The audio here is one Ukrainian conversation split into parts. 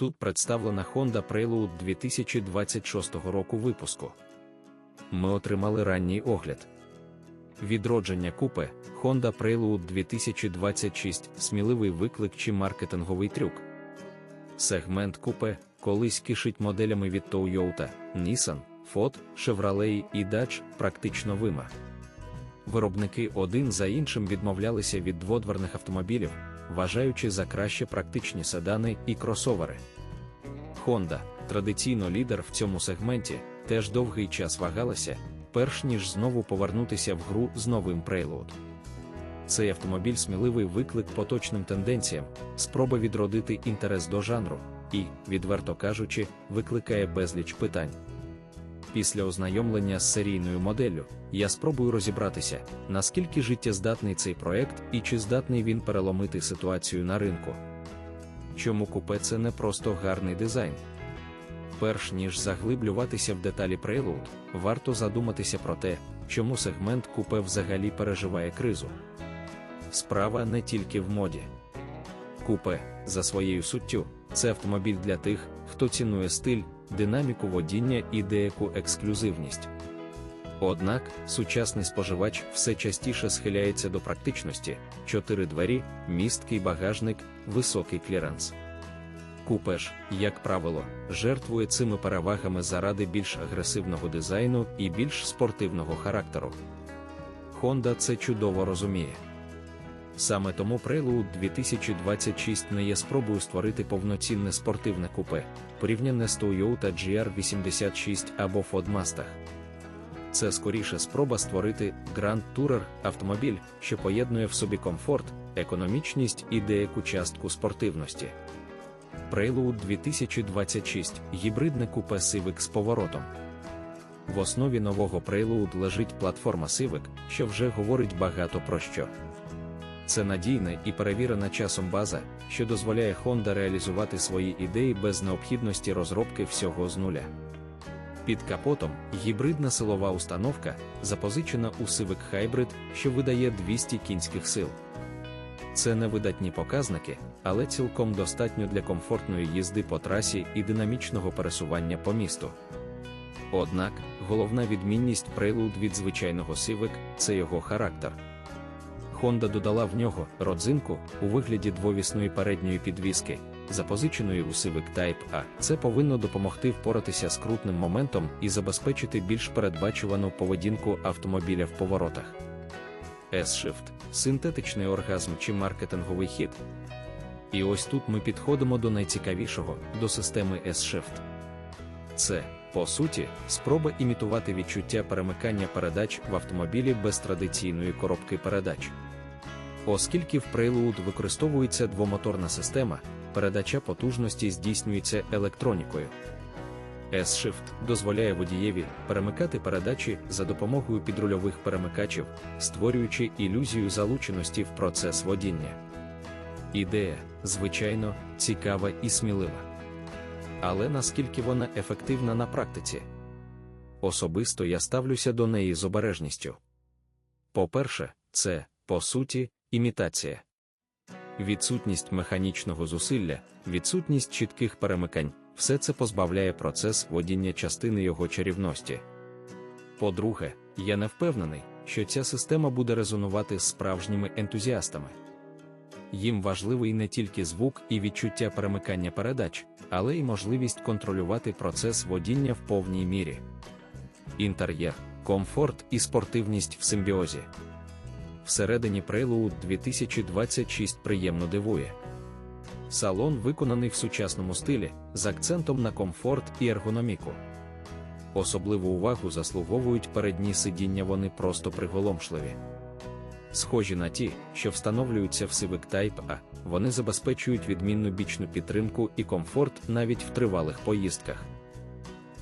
Тут представлена Honda Prelude 2026 року випуску. Ми отримали ранній огляд. Відродження купе Honda Prelude 2026 сміливий виклик чи маркетинговий трюк. Сегмент купе колись кишить моделями від Toyota, Nissan, Ford, Chevrolet і Dodge практично вима. Виробники один за іншим відмовлялися від дводверних автомобілів, вважаючи за краще практичні седани і кросовери. Honda, традиційно лідер в цьому сегменті, теж довгий час вагалася, перш ніж знову повернутися в гру з новим Prelude. Цей автомобіль сміливий виклик поточним тенденціям, спроба відродити інтерес до жанру і, відверто кажучи, викликає безліч питань. Після ознайомлення з серійною моделлю я спробую розібратися, наскільки життєздатний цей проект і чи здатний він переломити ситуацію на ринку. Чому купе це не просто гарний дизайн? Перш ніж заглиблюватися в деталі Prelude, варто задуматися про те, чому сегмент купе взагалі переживає кризу. Справа не тільки в моді. Купе, за своєю суттю, це автомобіль для тих, хто цінує стиль, динаміку водіння і деяку ексклюзивність. Однак сучасний споживач все частіше схиляється до практичності: чотири двері, місткий багажник, високий кліренс. Купеш, як правило, жертвує цими перевагами заради більш агресивного дизайну і більш спортивного характеру. Honda це чудово розуміє. Саме тому Prelude 2026 не є спробою створити повноцінне спортивне купе, порівняне з Toyota GR86 або Ford. Це скоріше спроба створити Grand Tourer автомобіль, що поєднує в собі комфорт, економічність і деяку частку спортивності. Prelude 2026 гібридне купе Civic з поворотом. В основі нового Prelude лежить платформа Civic, що вже говорить багато про що. Це надійна і перевірена часом база, що дозволяє Honda реалізувати свої ідеї без необхідності розробки всього з нуля. Під капотом гібридна силова установка, запозичена у Civic Hybrid, що видає 200 кінських сил. Це не видатні показники, але цілком достатньо для комфортної їзди по трасі і динамічного пересування по місту. Однак, головна відмінність Prelude від звичайного Civic – це його характер. Honda додала в нього родзинку у вигляді двовісної передньої підвіски, запозиченої у Civic Type A. Це повинно допомогти впоратися з крутним моментом і забезпечити більш передбачувану поведінку автомобіля в поворотах. S-Shift – синтетичний оргазм чи маркетинговий хід. І ось тут ми підходимо до найцікавішого до системи S-Shift. Це, по суті, спроба імітувати відчуття перемикання передач в автомобілі без традиційної коробки передач. Оскільки в Prelude використовується двомоторна система, передача потужності здійснюється електронікою. S-Shift дозволяє водієві перемикати передачі за допомогою підрульових перемикачів, створюючи ілюзію залученості в процес водіння. Ідея, звичайно, цікава і смілива. Але наскільки вона ефективна на практиці? Особисто я ставлюся до неї з обережністю. По-перше, це, по суті, імітація. Відсутність механічного зусилля, відсутність чітких перемикань, все це позбавляє процес водіння частини його чарівності. По-друге, я не впевнений, що ця система буде резонувати з справжніми ентузіастами. Їм важливий не тільки звук і відчуття перемикання передач, але й можливість контролювати процес водіння в повній мірі. Інтер'єр, комфорт і спортивність в симбіозі. Всередині Prelude 2026 приємно дивує. Салон виконаний в сучасному стилі з акцентом на комфорт і ергономіку. Особливу увагу заслуговують передні сидіння, вони просто приголомшливі. Схожі на ті, що встановлюються в Civic Type A, вони забезпечують відмінну бічну підтримку і комфорт навіть в тривалих поїздках.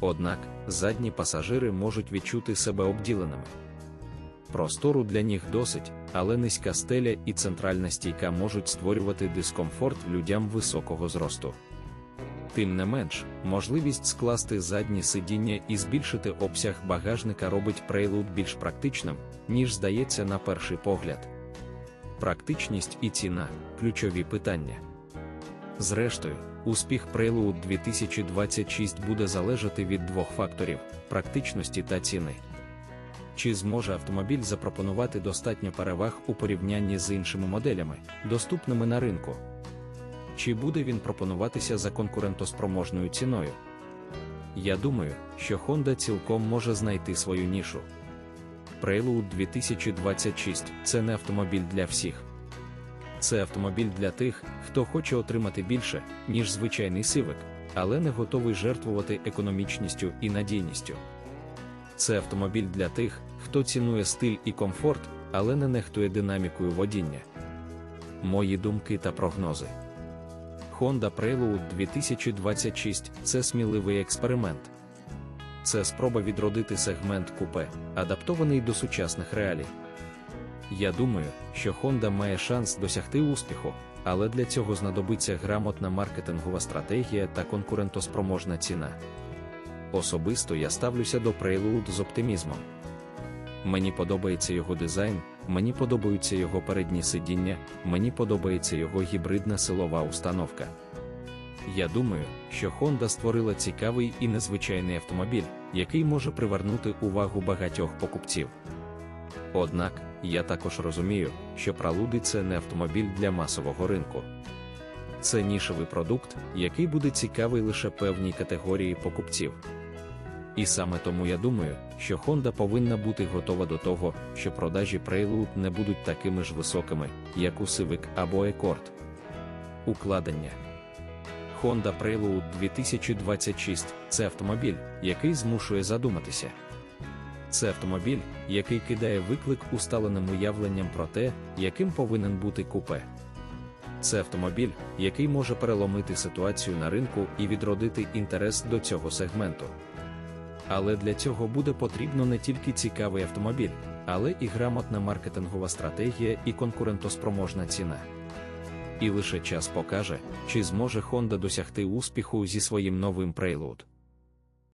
Однак задні пасажири можуть відчути себе обділеними. Простору для них досить, але низька стеля і центральна стійка можуть створювати дискомфорт людям високого зросту. Тим не менш, можливість скласти задні сидіння і збільшити обсяг багажника робить Prelude більш практичним, ніж здається на перший погляд. Практичність і ціна ключові питання. Зрештою, Успіх Prelude 2026 буде залежати від двох факторів практичності та ціни. Чи зможе автомобіль запропонувати достатньо переваг у порівнянні з іншими моделями, доступними на ринку? Чи буде він пропонуватися за конкурентоспроможною ціною? Я думаю, що Honda цілком може знайти свою нішу. Prelude 2026 це не автомобіль для всіх. Це автомобіль для тих, хто хоче отримати більше, ніж звичайний сивик, але не готовий жертвувати економічністю і надійністю. Це автомобіль для тих, хто цінує стиль і комфорт, але не нехтує динамікою водіння. Мої думки та прогнози. Honda Prelude 2026 це сміливий експеримент. Це спроба відродити сегмент купе, адаптований до сучасних реалій. Я думаю, що Honda має шанс досягти успіху, але для цього знадобиться грамотна маркетингова стратегія та конкурентоспроможна ціна. Особисто я ставлюся до Prelude з оптимізмом. Мені подобається його дизайн, мені подобаються його передні сидіння, мені подобається його гібридна силова установка. Я думаю, що Honda створила цікавий і незвичайний автомобіль, який може привернути увагу багатьох покупців. Однак, я також розумію, що пралуди це не автомобіль для масового ринку. Це нішевий продукт, який буде цікавий лише певній категорії покупців. І саме тому я думаю, що Honda повинна бути готова до того, що продажі Prelude не будуть такими ж високими, як у Civic або Accord. Укладення Honda Prelude 2026 це автомобіль, який змушує задуматися. Це автомобіль, який кидає виклик усталеним уявленням про те, яким повинен бути купе. Це автомобіль, який може переломити ситуацію на ринку і відродити інтерес до цього сегменту. Але для цього буде потрібно не тільки цікавий автомобіль, але і грамотна маркетингова стратегія і конкурентоспроможна ціна. І лише час покаже, чи зможе Honda досягти успіху зі своїм новим Prelude.